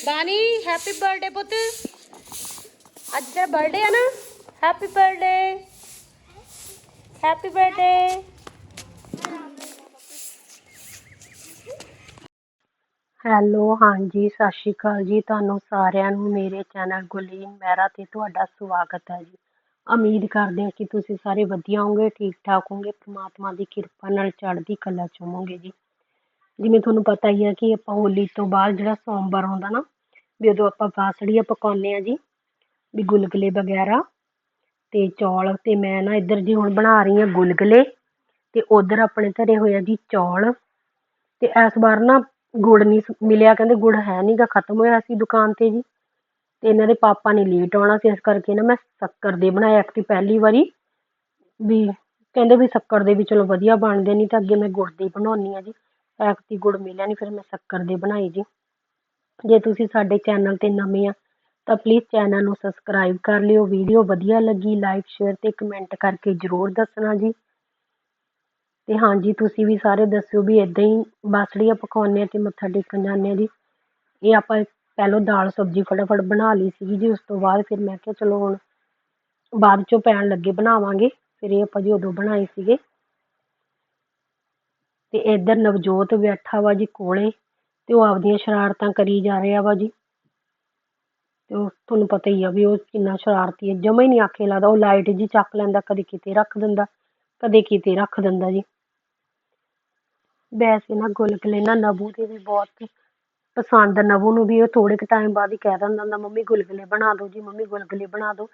ਬਾਨੀ happy birthday ਪੁੱਤ। ਅੱਜ ਤੇਰਾ ਬਰਥਡੇ ਆ ਨਾ। Happy birthday happy birthday hello ਹਾਂਜੀ, ਸਤਿ ਸ਼੍ਰੀ ਅਕਾਲ ਜੀ। ਤੁਹਾਨੂੰ ਸਾਰਿਆਂ ਨੂੰ ਮੇਰੇ ਚੈਨਲ ਗੁਲੀਨ ਮਹਿਰਾ ਤੇ ਤੁਹਾਡਾ ਸਵਾਗਤ ਹੈ ਜੀ। ਉਮੀਦ ਕਰਦੇ ਹਾਂ ਕਿ ਤੁਸੀਂ ਸਾਰੇ ਵਧੀਆ ਹੋਵੋਗੇ ਠੀਕ ਠਾਕ ਹੋਵੋਗੇ। ਪ੍ਰਮਾਤਮਾ ਦੀ ਕਿਰਪਾ ਨਾਲ ਚੜ੍ਹਦੀ ਕਲਾ ਚ ਹੋਵੋਗੇ ਜੀ। ਜਿਵੇਂ ਤੁਹਾਨੂੰ ਪਤਾ ਹੀ ਹੈ ਕਿ ਆਪਾਂ ਹੋਲੀ ਤੋਂ ਬਾਅਦ ਜਿਹੜਾ ਸੋਮਵਾਰ ਆਉਂਦਾ ਨਾ, ਵੀ ਉਦੋਂ ਆਪਾਂ ਬਾਸੜੀਆਂ ਪਕਾਉਂਦੇ ਹਾਂ ਜੀ, ਵੀ ਗੁਲਗੁਲੇ ਵਗੈਰਾ ਤੇ ਚੌਲ ਤੇ ਮੈਂ ਨਾ ਇੱਧਰ ਜੀ ਹੁਣ ਬਣਾ ਰਹੀ ਹਾਂ ਗੁਲਗੁਲੇ ਤੇ ਉੱਧਰ ਆਪਣੇ ਧਰੇ ਹੋਏ ਆ ਜੀ ਚੌਲ ਤੇ ਇਸ ਵਾਰ ਨਾ ਗੁੜ ਨਹੀਂ ਸ- ਮਿਲਿਆ, ਕਹਿੰਦੇ ਗੁੜ ਹੈ ਨਹੀਂਗਾ ਖਤਮ ਹੋਇਆ ਸੀ ਦੁਕਾਨ ਤੇ ਜੀ ਤੇ ਇਹਨਾਂ ਦੇ ਪਾਪਾ ਨੇ ਲੇਟ ਆਉਣਾ ਸੀ, ਇਸ ਕਰਕੇ ਨਾ ਮੈਂ ਸ਼ੱਕਰ ਦੇ ਬਣਾਏ ਐਕਟੀ ਪਹਿਲੀ ਵਾਰੀ ਵੀ ਕਹਿੰਦੇ ਵੀ ਸ਼ੱਕਰ ਦੇ ਵੀ ਚਲੋ ਵਧੀਆ ਬਣਦੇ, ਨਹੀਂ ਤਾਂ ਅੱਗੇ ਮੈਂ ਗੁੜ ਦੇ ਬਣਾਉਣੀ ਆ ਜੀ। ਐਕਟੀ ਗੁੜ ਮਿਲਿਆ ਨਹੀਂ ਫਿਰ ਮੈਂ ਸ਼ੱਕਰ ਦੇ ਬਣਾਏ ਜੀ। ਜੇ ਤੁਸੀਂ ਸਾਡੇ ਚੈਨਲ ਤੇ ਨਵੇਂ ਆ, ਤਾਂ ਪਲੀਜ਼ ਚੈਨਲ ਨੂੰ ਸਬਸਕ੍ਰਾਈਬ ਕਰ ਲਿਓ। ਵੀਡੀਓ ਵਧੀਆ ਲੱਗੀ ਲਾਈਕ ਸ਼ੇਅਰ ਤੇ ਕਮੈਂਟ ਕਰਕੇ ਜਰੂਰ ਦੱਸਣਾ ਜੀ। ਤੇ ਹਾਂਜੀ ਤੁਸੀਂ ਵੀ ਸਾਰੇ ਦੱਸਿਓ ਵੀ ਇਦਾਂ ਹੀ ਬਾਸੜੀਆਂ ਪਕਾਉਂਦੇ ਆ ਤੇ ਮੱਥਾ ਟੇਕਣ ਜਾਂਦੇ ਆ ਜੀ। ਇਹ ਆਪਾਂ ਪਹਿਲਾਂ ਦਾਲ ਸਬਜ਼ੀ ਫਟਾਫਟ ਬਣਾ ਲਈ ਸੀਗੀ ਜੀ, ਉਸ ਤੋਂ ਬਾਅਦ ਫਿਰ ਮੈਂ ਕਿਹਾ ਚਲੋ ਹੁਣ ਬਾਅਦ ਚੋਂ ਪੈਣ ਲੱਗੇ, ਬਣਾਵਾਂਗੇ। ਫਿਰ ਇਹ ਆਪਾਂ ਜੀ ਉਦੋਂ ਬਣਾਏ ਸੀਗੇ। ਤੇ ਇੱਧਰ ਨਵਜੋਤ ਬੈਠਾ ਵਾ ਜੀ ਕੋਲੇ ਤੇ ਉਹ ਆਪਦੀਆਂ ਸ਼ਰਾਰਤਾਂ ਕਰੀ ਜਾ ਰਿਹਾ ਵਾ ਜੀ। ਤੇ ਉਹ ਤੁਹਾਨੂੰ ਪਤਾ ਹੀ ਆ ਵੀ ਉਹ ਕਿੰਨਾ ਸ਼ਰਾਰਤੀ ਹੈ ਜਮਾ ਹੀ ਨਹੀਂ ਆਖੇ ਲੱਗਦਾ, ਉਹ ਲਾਈਟ ਜੀ ਚੱਕ ਲੈਂਦਾ, ਕਦੇ ਕਿਤੇ ਰੱਖ ਦਿੰਦਾ, ਕਦੇ ਕਿਤੇ ਰੱਖ ਦਿੰਦਾ ਜੀ। ਵੈਸੇ ਨਾ ਗੁਲਗੁਲੇ ਨਾ ਨਬੂ ਦੇ ਵੀ ਬਹੁਤ ਪਸੰਦ ਆ ਨਬੂ ਨੂੰ ਵੀ ਉਹ ਥੋੜੇ ਕੁ ਟਾਈਮ ਬਾਅਦ ਹੀ ਕਹਿ ਦਿੰਦਾ ਹੁੰਦਾ, ਮੰਮੀ ਗੁਲਗੁਲੇ ਬਣਾ ਦਿਓ ਜੀ, ਮੰਮੀ ਗੁਲਗੁਲੇ ਬਣਾ ਦਿਓ।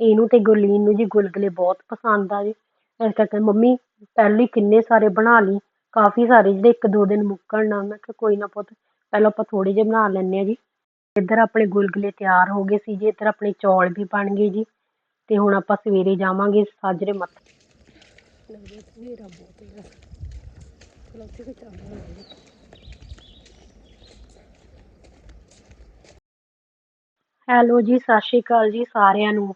ਇਹਨੂੰ ਤੇ ਗੁਰਲੀਨ ਨੂੰ ਜੀ ਗੁਲਗੁਲੇ ਬਹੁਤ ਪਸੰਦ ਆ ਜੀ। ਇਸ ਕਰਕੇ ਮੰਮੀ ਪਹਿਲਾਂ ਕਿੰਨੇ ਸਾਰੇ ਬਣਾ ਲਈ ਕਾਫੀ ਸਾਰੇ ਜਿਹੜੇ ਇੱਕ ਦੋ ਦਿਨ ਮੁੱਕਣ ਨਾ, ਮੈਂ ਕਿਹਾ ਕੋਈ ਨਾ ਪੁੱਤ, ਪਹਿਲਾਂ ਆਪਾਂ ਥੋੜੇ ਜਿਹੇ ਬਣਾ ਲੈਂਦੇ ਹਾਂ ਜੀ। ਇੱਧਰ ਆਪਣੇ ਗੁਲਗੁਲੇ ਤਿਆਰ ਹੋ ਗਏ ਸੀ ਜੀ, ਇੱਧਰ ਆਪਣੇ ਚੌਲ ਵੀ ਬਣ ਗਏ ਜੀ, ਤੇ ਹੁਣ ਆਪਾਂ ਸਵੇਰੇ ਜਾਵਾਂਗੇ ਸਾਜਰੇ ਮੱਥਾ ਹਨੇਰਾ ਬਹੁਤ ਹੈ ਚਲੋ ਉੱਥੇ ਕੋਈ ਚੱਲਦਾ ਹੈਲੋ ਜੀ, ਸਤਿ ਸ਼੍ਰੀ ਅਕਾਲ ਜੀ ਸਾਰਿਆਂ ਨੂੰ।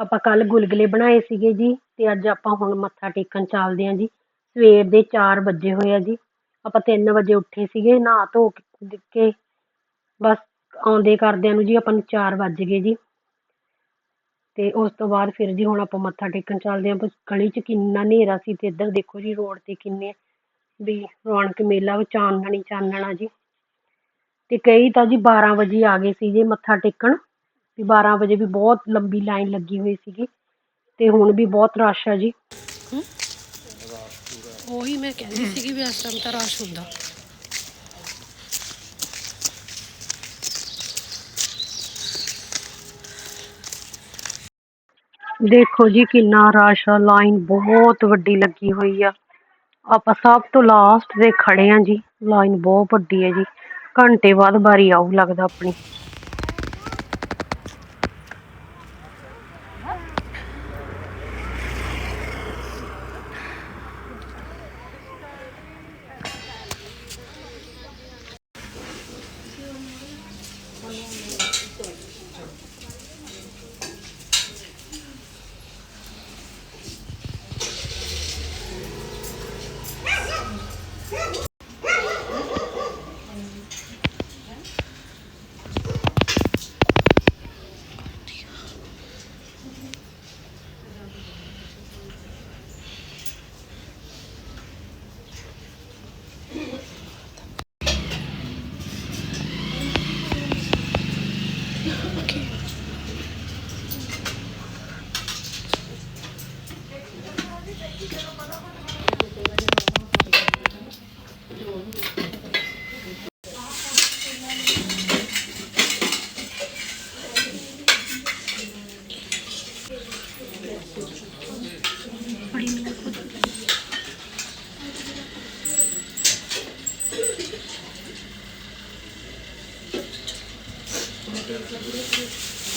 ਆਪਾਂ ਕੱਲ ਗੁਲਗੁਲੇ ਬਣਾਏ ਸੀਗੇ ਜੀ, ਤੇ ਅੱਜ ਆਪਾਂ ਹੁਣ ਮੱਥਾ ਟੇਕਣ ਚੱਲਦੇ ਆਂ ਜੀ। ਸਵੇਰ ਦੇ 4 ਵੱਜੇ ਹੋਏ ਆ ਜੀ। ਆਪਾਂ 3 ਵਜੇ ਉੱਠੇ ਸੀਗੇ, ਨਹਾ ਧੋ ਕੇ ਬਸ ਆਉਂਦੇ ਕਰਦਿਆਂ ਨੂੰ ਜੀ ਆਪਾਂ ਨੂੰ 4 ਵੱਜ ਗਏ ਜੀ। ਤੇ ਉਸ ਤੋਂ ਬਾਅਦ ਫਿਰ ਜੀ ਹੁਣ ਆਪਾਂ ਮੱਥਾ ਟੇਕਣ ਚੱਲਦੇ ਆਂ ਗਲੀ 'ਚ ਕਿੰਨਾ ਹਨੇਰਾ ਸੀ ਤੇ ਇੱਧਰ ਦੇਖੋ ਜੀ ਰੋਡ ਤੇ ਕਿੰਨੇ ਵੀ ਰੌਣਕ ਮੇਲਾ ਵਾ ਚਾਨਣ ਚਾਨਣਾ ਜੀ। ਤੇ ਕਈ ਤਾਂ ਜੀ 12 ਵਜੇ ਆ ਗਏ ਸੀ ਜੀ ਮੱਥਾ ਟੇਕਣ, ਵੀ 12 ਵਜੇ ਵੀ ਬਹੁਤ ਲੰਬੀ ਲਾਈਨ ਲੱਗੀ ਹੋਈ ਸੀਗੀ ਤੇ ਹੁਣ ਵੀ ਬਹੁਤ ਰਸ਼ ਆ ਜੀ। ਉਹੀ ਮੈਂ ਕਹਿੰਦੀ ਸੀਗੀ ਵੀ ਇਸ ਟਾਈਮ ਤਾਂ ਰਸ਼ ਹੁੰਦਾ। ਦੇਖੋ ਜੀ ਕਿੰਨਾ ਰਸ਼ ਆ ਲਾਈਨ ਬਹੁਤ ਵੱਡੀ ਲੱਗੀ ਹੋਈ ਆ। ਆਪਾਂ ਸਭ ਤੋਂ ਲਾਸਟ ਦੇ ਖੜੇ ਆ ਜੀ ਲਾਈਨ ਬਹੁਤ ਵੱਡੀ ਹੈ ਜੀ। ਘੰਟੇ ਬਾਅਦ ਵਾਰੀ ਆਊ ਲੱਗਦਾ ਆਪਣੀ।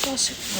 Masuk.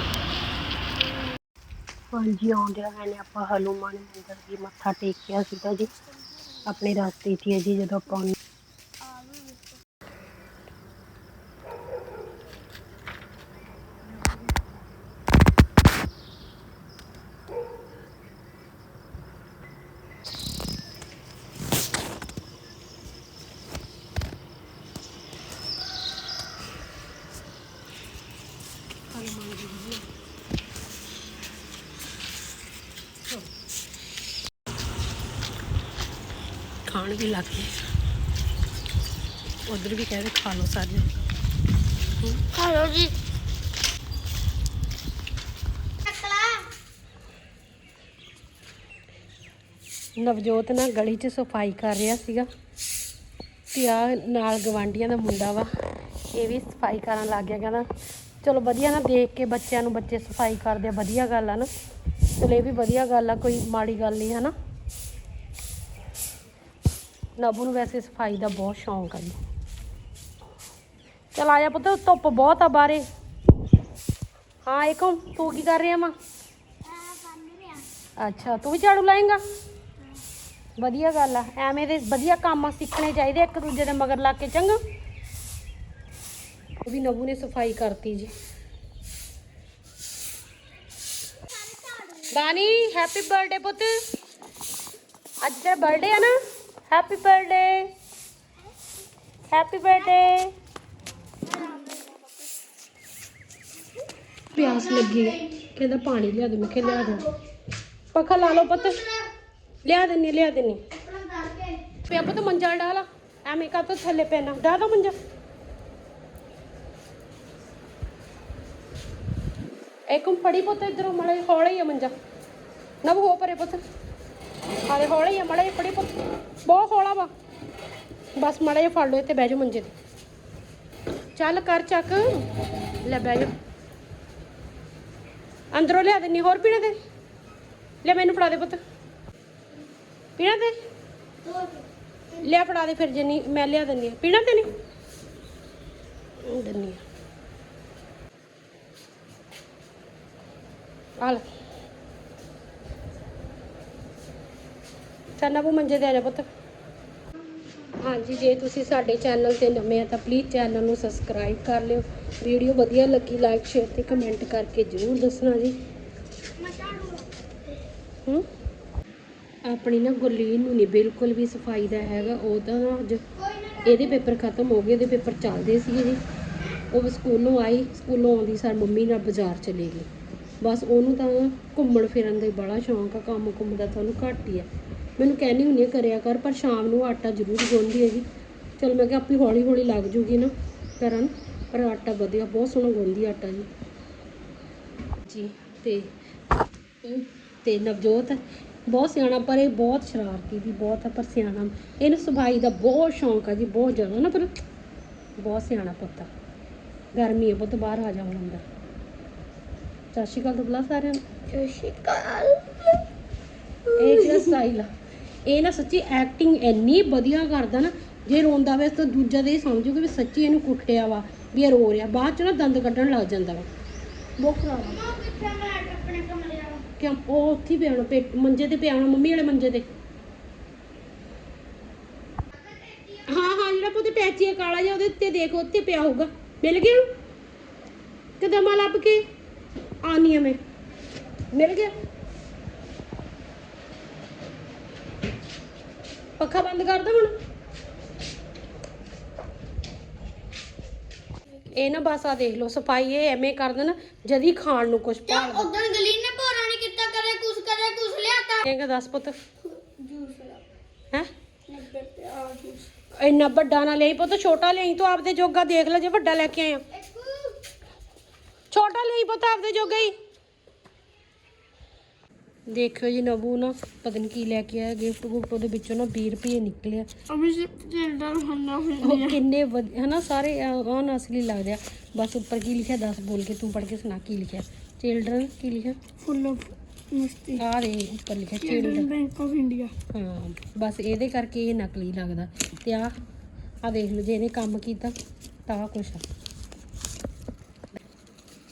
ਹਾਂਜੀ ਆਉਂਦੇ ਹੋਏ ਨੇ ਆਪਾਂ ਹਨੂੰਮਾਨ ਮੰਦਿਰ ਵੀ ਮੱਥਾ ਟੇਕਿਆ ਸੀਗਾ ਜੀ। ਆਪਣੇ ਰਸਤੇ 'ਚ ਹੀ ਹੈ ਜੀ, ਜਦੋਂ ਆਪਾਂ ਆਉਂਦੇ ਖਾਣ ਵੀ ਲੱਗ ਗਏ ਉਧਰ ਵੀ ਕਹਿੰਦੇ ਖਾ ਲਓ ਸਾਰੇ। ਹੈਲੋ ਜੀ। ਨਵਜੋਤ ਨਾ ਗਲੀ 'ਚ ਸਫ਼ਾਈ ਕਰ ਰਿਹਾ ਸੀਗਾ ਤੇ ਆ ਨਾਲ ਗਵਾਂਡੀਆਂ ਦਾ ਮੁੰਡਾ ਵਾ ਇਹ ਵੀ ਸਫ਼ਾਈ ਕਰਨ ਲੱਗ ਗਿਆ ਕਹਿੰਦਾ ਚਲੋ ਵਧੀਆ ਨਾ ਦੇਖ ਕੇ ਬੱਚਿਆਂ ਨੂੰ ਬੱਚੇ ਸਫ਼ਾਈ ਕਰਦੇ ਆ ਵਧੀਆ ਗੱਲ ਆ ਨਾ। ਚਲੋ ਇਹ ਵੀ ਵਧੀਆ ਗੱਲ ਆ ਕੋਈ ਮਾੜੀ ਗੱਲ ਨਹੀਂ ਹਨਾ? ਨਬੂ ਨੂੰ ਵੈਸੇ ਸਫ਼ਾਈ ਦਾ ਬਹੁਤ ਸ਼ੌਂਕ ਆ ਜੀ। ਚਲ ਆਇਆ ਪੁੱਤ, ਧੁੱਪ ਬਹੁਤ ਆ ਬਾਰੇ ਹਾਂ ਏਕਮ ਤੂੰ ਕੀ ਕਰ ਰਿਹਾ ਮਾਂ ਅੱਛਾ, ਤੂੰ ਵੀ ਝਾੜੂ ਲਾਏਂਗਾ? ਵਧੀਆ ਗੱਲ ਆ, ਐਵੇਂ ਦੇ ਵਧੀਆ ਕੰਮ ਸਿੱਖਣੇ ਚਾਹੀਦੇ ਇੱਕ ਦੂਜੇ ਦੇ ਮਗਰ ਲੱਗ ਕੇ, ਚੰਗਾ? ਉਹ ਵੀ ਨਬੂ ਨੇ ਸਫ਼ਾਈ ਕਰਤੀ ਜੀ। ਦਾਨੀ ਹੈਪੀ ਬਰਥਡੇ ਪੁੱਤ। ਅੱਜ ਤੇਰਾ ਬਰਥਡੇ ਆ ਨਾ? ਹੈਪੀ ਬਰਥਡੇ ਹੈਪੀ ਬਰਥਡੇ ਪਿਆਸ ਲੱਗੀ। ਕਹਿੰਦਾ ਪਾਣੀ ਲਿਆ ਦੇ, ਮੈਂ ਕਿਹਾ ਲਿਆ ਦੇ। ਪੱਖਾ ਲਾ ਲਓ ਪੁੱਤ। ਲਿਆ ਦਿੰਨੀ ਲਿਆ ਦਿੰਨੀ। ਪਿਆ ਪੁੱਤ ਮੰਜਾ ਡਾਲਾ ਐਵੇਂ ਕਾ ਤੋ ਥੱਲੇ ਪੈਣਾ। ਡਾ ਦੋ ਮੰਜਾ। ਇੱਕਮ ਫੜੀ ਪੁੱਤ ਇਧਰੋਂ, ਮੜੇ ਹੌਲੇ ਹੀ ਆ ਮੰਜਾ। ਨਵ ਹੋ ਪਰੇ ਪੁੱਤ। ਹਾਲੇ ਹੌਲੇ ਆ, ਮੜੇ ਫੜੀ ਪੁੱਤ। ਬਹੁਤ ਹੌਲਾ ਵਾ। ਬਸ ਮੜੇ ਫੜ ਲਓ, ਇੱਥੇ ਬਹਿ ਜਾ ਮੰਜੇ ਤੇ। ਚੱਲ ਕਰ ਚੱਕ। ਲੈ ਬਹਿ ਜਾ। ਅੰਦਰੋਂ ਲਿਆ ਦਿੰਨੀ ਹੋਰ ਪੀਣਾ ਤੇ ਲੈ ਮੈਨੂੰ ਫੜਾ ਦੇ ਪੁੱਤ। ਪੀਣਾ ਤੇ ਲਿਆ ਫੜਾ ਦੇ ਫਿਰ ਜੰਨੀ ਮੈਂ ਲਿਆ ਦਿੰਦੀ ਆ। ਪੀਣਾ ਤੇ ਨਹੀਂ? ਦਿੰਨੀ ਆ। ਆ ਲੈ। ਚੰਨਾ ਬੂ ਮੰਜੇ ਤੇ ਆ ਪੁੱਤ। ਹਾਂਜੀ, ਜੇ ਤੁਸੀਂ ਸਾਡੇ ਚੈਨਲ ਤੇ ਨਵੇਂ ਆ ਤਾਂ ਪਲੀਜ਼ ਚੈਨਲ ਨੂੰ ਸਬਸਕ੍ਰਾਈਬ ਕਰ ਲਿਓ। ਵੀਡੀਓ ਵਧੀਆ ਲੱਗੀ ਲਾਈਕ ਸ਼ੇਅਰ ਤੇ ਕਮੈਂਟ ਕਰਕੇ ਜਰੂਰ ਦੱਸਣਾ ਜੀ। ਹੂੰ? ਆਪਣੀ ਨਾ ਗੁਰਲੀਨ ਨੂੰ ਨਹੀਂ ਬਿਲਕੁਲ ਵੀ ਸਫ਼ਾਈ ਦਾ ਹੈਗਾ, ਉਹ ਤਾਂ ਅੱਜ ਇਹਦੇ ਪੇਪਰ ਖਤਮ ਹੋ ਗਏ ਇਹਦੇ ਪੇਪਰ ਚੱਲਦੇ ਸੀਗੇ ਜੀ। ਉਹ ਸਕੂਲੋਂ ਆਈ, ਸਕੂਲੋਂ ਆਉਂਦੀ ਸਰ ਮੰਮੀ ਨਾਲ ਬਾਜ਼ਾਰ ਚਲੇ ਗਈ। ਬਸ ਉਹਨੂੰ ਤਾਂ ਘੁੰਮਣ ਫਿਰਨ ਦਾ ਬੜਾ ਸ਼ੌਂਕ ਆ ਕੰਮ ਕੁੰਮ ਦਾ ਤੁਹਾਨੂੰ ਘੱਟ ਹੀ ਆ। ਮੈਨੂੰ ਕਹਿੰਦੀ ਹੁੰਦੀ ਆ ਕਰਿਆ ਕਰ ਪਰ ਸ਼ਾਮ ਨੂੰ ਆਟਾ ਜ਼ਰੂਰ ਗੁੰਨਦੀ ਹੈਗੀ। ਚਲ ਮੈਂ ਕਿਹਾ ਆਪੀ ਹੌਲੀ ਹੌਲੀ ਲੱਗ ਜੂਗੀ ਨਾ ਕਰਨ ਪਰ ਆਟਾ ਵਧੀਆ ਬਹੁਤ ਸੋਹਣਾ ਗੁੰਨਦੀ ਆਟਾ ਜੀ। ਜੀ ਤੇ ਤੇ ਨਵਜੋਤ ਬਹੁਤ ਸਿਆਣਾ ਪਰ ਇਹ ਬਹੁਤ ਸ਼ਰਾਰਤੀ ਦੀ ਬਹੁਤ ਆ ਪਰ ਸਿਆਣਾ। ਇਹਨੂੰ ਸਫ਼ਾਈ ਦਾ ਬਹੁਤ ਸ਼ੌਂਕ ਆ ਜੀ ਬਹੁਤ ਜ਼ਿਆਦਾ ਨਾ ਪਰ ਬਹੁਤ ਸਿਆਣਾ ਪੁੱਤ ਗਰਮੀ ਹੈ ਪੁੱਤ ਬਾਹਰ ਆ ਜਾਓ ਅੰਦਰ। ਸਤਿ ਸ਼੍ਰੀ ਅਕਾਲ ਤਾਂ ਬੁਲਾ ਸਾਰਿਆਂ ਨੂੰ। ਸਤਿ ਸ਼੍ਰੀ ਅਕਾਲ। ਇਹ ਜਿਹੜਾ ਸਟਾਈਲ ਆ? ਇਹ ਨਾ ਸੱਚੀ ਐਕਟਿੰਗ ਇੰਨੀ ਵਧੀਆ ਕਰਦਾ ਨਾ ਜੇ ਰੋਂਦਾ ਵੇ ਤਾਂ ਦੂਜਾ ਇਹ ਸਮਝੂਗਾ ਵੀ ਸੱਚੀ ਇਹਨੂੰ ਕੁੱਟਿਆ ਵਾ ਵੀ ਇਹ ਰੋ ਰਿਹਾ ਬਾਅਦ ਚ ਨਾ ਦੰਦ ਕੱਢਣ ਲੱਗ ਜਾਂਦਾ ਵਾ। ਬਹੁਤ ਖਰਾਬ ਆ। ਕਿਉਂ? ਉਹ ਉੱਥੇ ਹੀ ਪਿਆ ਹੋਣਾ ਪੇਟ ਮੰਜੇ ਤੇ ਪਿਆ ਹੋਣਾ ਮੰਮੀ ਵਾਲੇ ਮੰਜੇ ਤੇ। ਹਾਂ ਹਾਂ ਜਿਹੜਾ ਪੁੱਤ ਟੈਚੀ ਕਾਲਾ ਜਿਹਾ ਉਹਦੇ ਉੱਤੇ ਦੇਖ ਉੱਥੇ ਪਿਆ ਹੋਊਗਾ। ਮਿਲ ਗਿਆ? ਕਦਮਾ ਲੱਭ ਕੇ? ਆਨੀ ਆ ਮੈਂ। ਮਿਲ ਗਿਆ? ਪੱਖਾ ਬੰਦ ਕਰ ਦੋ ਹੁਣ। ਇਹ ਨਾ ਬਸ ਆ ਦੇਖ ਲਓ ਸਫ਼ਾਈ ਇਹ ਐਵੇਂ ਕਰ ਦੇਣ ਜਦੀ ਖਾਣ ਨੂੰ ਕੁਝ ਭਾਲ ਉਦੋਂ ਗਲੀ ਨੇ ਭੋਰਾ ਨਹੀਂ ਕੀਤਾ ਕਰੇ ਕੁਛ ਕਰੇ ਕੁਛ ਲਿਆਤਾ। ਕਹਿੰਗਾ ਦੱਸ ਪੁੱਤ? ਜੂਸ ਹੈ? 90 ਰੁਪਏ ਆ ਜੂਸ। ਇੰਨਾ ਵੱਡਾ ਨਾ ਲਈ ਪੁੱਤ ਛੋਟਾ ਲਈ ਤੂੰ ਆਪਦੇ ਜੋਗਾ ਦੇਖ ਲੈ ਜੇ ਵੱਡਾ ਲੈ ਕੇ ਆਇਆ। ਛੋਟਾ ਲਈ ਪੁੱਤ ਆਪਦੇ ਜੋਗਾ ਹੀ। ਦੇਖਿਓ ਜੀ ਨਬੂ ਨਾ ਪਤਾ ਨਹੀਂ ਕੀ ਲੈ ਕੇ ਆਇਆ ਗਿਫਟ ਗੁਫਟ ਉਹਦੇ ਵਿੱਚੋਂ ਨਾ 20 ਰੁਪਏ ਨਿਕਲਿਆ। ਅਭੀ ਚਿਲਡਰਨ ਹੁੰਨਾ ਉਹ ਕਿੰਨੇ ਵਧ- ਹਨਾ ਸਾਰੇ ਅਨ ਅਸਲੀ ਲੱਗਦੇ ਆ। ਬਸ ਉੱਪਰ ਕੀ ਲਿਖਿਆ ਦੱਸ ਬੋਲ ਕੇ ਤੂੰ ਪੜ੍ਹ ਕੇ ਸੁਣਾ ਕੀ ਲਿਖਿਆ। ਚਿਲਡਰਨ ਕੀ ਲਿਖਿਆ? ਫੁੱਲ ਆਫ ਮਸਤੀ। ਆ ਦੇ ਉੱਪਰ ਲਿਖਿਆ ਚਿਲਡਰਨ ਬੈਂਕ ਆਫ ਇੰਡੀਆ ਹਾਂ ਬਸ ਇਹਦੇ ਕਰਕੇ ਇਹ ਨਕਲੀ ਲੱਗਦਾ। ਤੇ ਆ ਆ ਦੇਖ ਲਓ ਜੇ ਇਹਨੇ ਕੰਮ ਕੀਤਾ ਤਾਂ ਆਹ ਕੁਛ ਆ।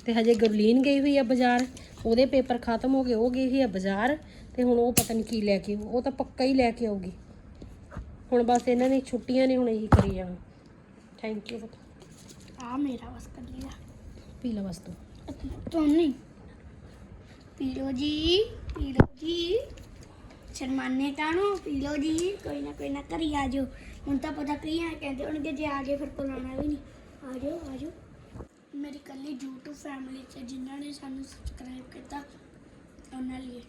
ਤੇ ਹਜੇ ਗੁਰਲੀਨ ਗਈ ਹੋਈ ਆ ਬਾਜ਼ਾਰ। ਉਹਦੇ ਪੇਪਰ ਖਤਮ ਹੋ ਗਏ ਉਹ ਗਈ ਆ ਬਾਜ਼ਾਰ ਤੇ ਹੁਣ ਉਹ ਪਤਾ ਨਹੀਂ ਕੀ ਲੈ ਕੇ। ਉਹ ਤਾਂ ਪੱਕਾ ਹੀ ਲੈ ਕੇ ਆਊਗੀ। ਹੁਣ ਬਸ ਇਹਨਾਂ ਨੇ ਛੁੱਟੀਆਂ ਨੇ ਹੁਣ ਇਹੀ ਕਰੀ ਜਾਣਾ। ਥੈਂਕ ਯੂ ਆ ਮੇਰਾ ਬਸ ਕਰ ਲਿਆ ਪੀ ਲਾ ਬਸ ਤੂੰ। ਟੋਨੀ ਪੀ ਜੀ ਪੀ ਜੀ। ਸ਼ਰਮਾਨੇ ਕਾਣੋ ਪੀ ਜੀ। ਕੋਈ ਨਾ ਕੋਈ ਨਾ ਕਰੀ ਆ ਜਾਓ। ਹੁਣ ਤਾਂ ਪਤਾ ਕਈ ਆ ਕਹਿੰਦੇ ਹੋਣਗੇ ਜੇ ਆ ਗਏ ਫਿਰ ਬੁਲਾਉਣਾ ਵੀ ਨਹੀਂ। ਆ ਜਾਓ ਆ ਜਾਓ। ਮੇਰੀ ਕੱਲੀ YouTube ਫੈਮਿਲੀ ਚ ਜਿਨ੍ਹਾਂ ਨੇ ਸਾਨੂੰ ਸਬਸਕ੍ਰਾਈਬ ਕੀਤਾ ਉਹਨਾਂ ਲਈ।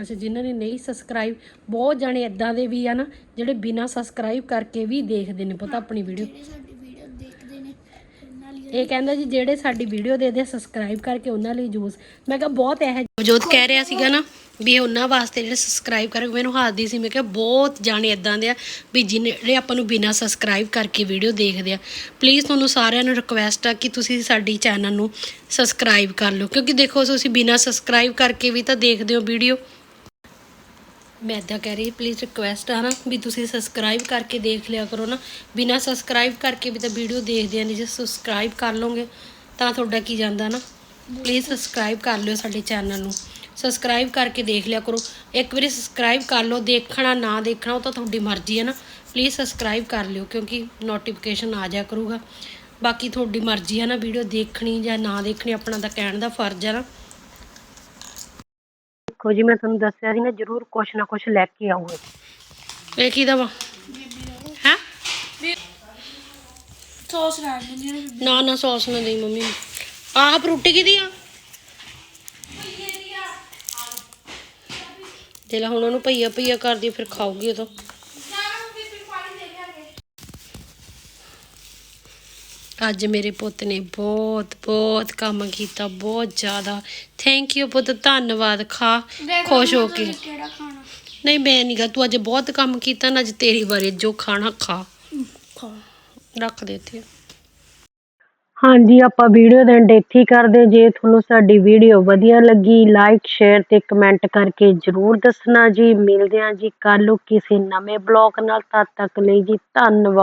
ਅੱਛਾ ਜਿਨ੍ਹਾਂ ਨੇ ਨਹੀਂ ਸਬਸਕ੍ਰਾਈਬ ਬਹੁਤ ਜਾਣੇ ਇਦਾਂ ਦੇ ਵੀ ਆ ਨਾ ਜਿਹੜੇ ਬਿਨਾਂ ਸਬਸਕ੍ਰਾਈਬ ਕਰਕੇ ਵੀ ਦੇਖਦੇ ਨੇ ਪਤਾ ਆਪਣੀ ਵੀਡੀਓ ਜਿਹੜੇ ਸਾਡੀ ਵੀਡੀਓ ਦੇਖਦੇ ਨੇ ਉਹਨਾਂ ਲਈ ਇਹ ਕਹਿੰਦਾ ਜੀ ਜਿਹੜੇ ਸਾਡੀ ਵੀਡੀਓ ਦੇਖਦੇ ਸਬਸਕ੍ਰਾਈਬ ਕਰਕੇ ਉਹਨਾਂ ਲਈ ਜੂਸ। ਮੈਂ ਕਿਹਾ ਬਹੁਤ ਇਹ ਜੋਤ ਕਹਿ ਰਿਹਾ ਸੀਗਾ ਨਾ ਵੀ ਉਹਨਾਂ ਵਾਸਤੇ ਜਿਹੜੇ ਸਬਸਕ੍ਰਾਈਬ ਕਰਕੇ ਮੈਨੂੰ ਹੱਸਦੀ ਸੀ, ਮੈਂ ਕਿਹਾ ਬਹੁਤ ਜਾਣੇ ਇਦਾਂ ਦੇ ਆ ਵੀ ਜਿਹਨੇ ਜਿਹੜੇ ਆਪਾਂ ਨੂੰ ਬਿਨਾਂ ਸਬਸਕ੍ਰਾਈਬ ਕਰਕੇ ਵੀਡੀਓ ਦੇਖਦੇ ਆ। ਪਲੀਜ਼ ਤੁਹਾਨੂੰ ਸਾਰਿਆਂ ਨੂੰ ਰਿਕੁਐਸਟ ਆ ਕਿ ਤੁਸੀਂ ਸਾਡੀ ਚੈਨਲ ਨੂੰ ਸਬਸਕ੍ਰਾਈਬ ਕਰ ਲਓ, ਕਿਉਂਕਿ ਦੇਖੋ ਤੁਸੀਂ ਬਿਨਾਂ ਸਬਸਕ੍ਰਾਈਬ ਕਰਕੇ ਵੀ ਤਾਂ ਦੇਖਦੇ ਹੋ ਵੀਡੀਓ ਮੈਂ ਇੱਦਾਂ ਕਹਿ ਰਹੀ ਪਲੀਜ਼ ਰਿਕੁਐਸਟ ਆ ਨਾ ਵੀ ਤੁਸੀਂ ਸਬਸਕ੍ਰਾਈਬ ਕਰਕੇ ਦੇਖ ਲਿਆ ਕਰੋ ਨਾ। ਬਿਨਾਂ ਸਬਸਕ੍ਰਾਈਬ ਕਰਕੇ ਵੀ ਤਾਂ ਵੀਡੀਓ ਦੇਖਦੇ ਆ ਨਹੀਂ ਜੇ ਸਬਸਕ੍ਰਾਈਬ ਕਰ ਲਓਗੇ ਤਾਂ ਤੁਹਾਡਾ ਕੀ ਜਾਂਦਾ ਨਾ? ਪਲੀਜ਼ ਸਬਸਕ੍ਰਾਈਬ ਕਰ ਲਿਓ ਸਾਡੇ ਚੈਨਲ ਨੂੰ। ਸਬਸਕ੍ਰਾਈਬ ਕਰਕੇ ਦੇਖ ਲਿਆ ਕਰੋ। ਇੱਕ ਵਾਰੀ ਸਬਸਕ੍ਰਾਈਬ ਕਰ ਲਓ ਦੇਖਣਾ ਨਾ ਦੇਖਣਾ ਉਹ ਤਾਂ ਤੁਹਾਡੀ ਮਰਜ਼ੀ ਹੈ ਨਾ। ਪਲੀਜ਼ ਸਬਸਕ੍ਰਾਈਬ ਕਰ ਲਿਓ ਕਿਉਂਕਿ ਨੋਟੀਫਿਕੇਸ਼ਨ ਆ ਜਾਇਆ ਕਰੂਗਾ। ਬਾਕੀ ਤੁਹਾਡੀ ਮਰਜ਼ੀ ਹੈ ਨਾ ਵੀਡੀਓ ਦੇਖਣੀ ਜਾਂ ਨਾ ਦੇਖਣੀ ਆਪਣਾ ਤਾਂ ਕਹਿਣ ਦਾ ਫਰਜ਼ ਹੈ ਨਾ। ਦੇਖੋ ਜੀ ਮੈਂ ਤੁਹਾਨੂੰ ਦੱਸਿਆ ਸੀ ਨਾ ਜ਼ਰੂਰ ਕੁਛ ਨਾ ਕੁਛ ਲੈ ਕੇ ਆਊਂਗੇ ਇਹ ਕੀ ਦਾ ਵਾ ਹੈ ਸੌਸ ਨੇ। ਨਾ ਸੌਸ ਨਾ ਦੇਈ ਮੰਮੀ ਆਹ ਫਰੂਟੀ ਕਿਹਦੀ ਆ? ਦੇ ਲੈ ਹੁਣ ਉਹਨੂੰ ਭਈਆ ਭਈਆ ਕਰਦੀ ਫਿਰ ਖਾਊਗੀ ਉਹ ਤਾਂ। ਅੱਜ ਮੇਰੇ ਪੁੱਤ ਨੇ ਬਹੁਤ ਬਹੁਤ ਕੰਮ ਕੀਤਾ ਬਹੁਤ ਜ਼ਿਆਦਾ। ਥੈਂਕ ਯੂ ਪੁੱਤ ਧੰਨਵਾਦ ਖਾ ਖੁਸ਼ ਹੋ ਕੇ। ਨਹੀਂ ਮੈਂ ਨਹੀਂ ਗਾ ਤੂੰ ਅੱਜ ਬਹੁਤ ਕੰਮ ਕੀਤਾ ਨਾ ਅੱਜ ਤੇਰੀ ਵਾਰੀ ਜੋ ਖਾਣਾ ਖਾ। ਖਾ। ਰੱਖ ਦੇ ਇੱਥੇ। ਹਾਂਜੀ, ਆਪਾਂ ਵੀਡੀਓ ਦਾ ਐਂਡ ਇੱਥੇ ਹੀ ਕਰਦੇ ਜੇ ਤੁਹਾਨੂੰ ਸਾਡੀ ਵੀਡੀਓ ਵਧੀਆ ਲੱਗੀ ਲਾਈਕ ਸ਼ੇਅਰ ਤੇ ਕਮੈਂਟ ਕਰਕੇ ਜਰੂਰ ਦੱਸਣਾ ਜੀ। ਮਿਲਦੇ ਹਾਂ ਜੀ ਕੱਲ ਨੂੰ ਕਿਸੇ ਨਵੇਂ ਬਲੌਗ ਨਾਲ। ਤਦ ਤੱਕ ਲਈ ਜੀ, ਧੰਨਵਾਦ।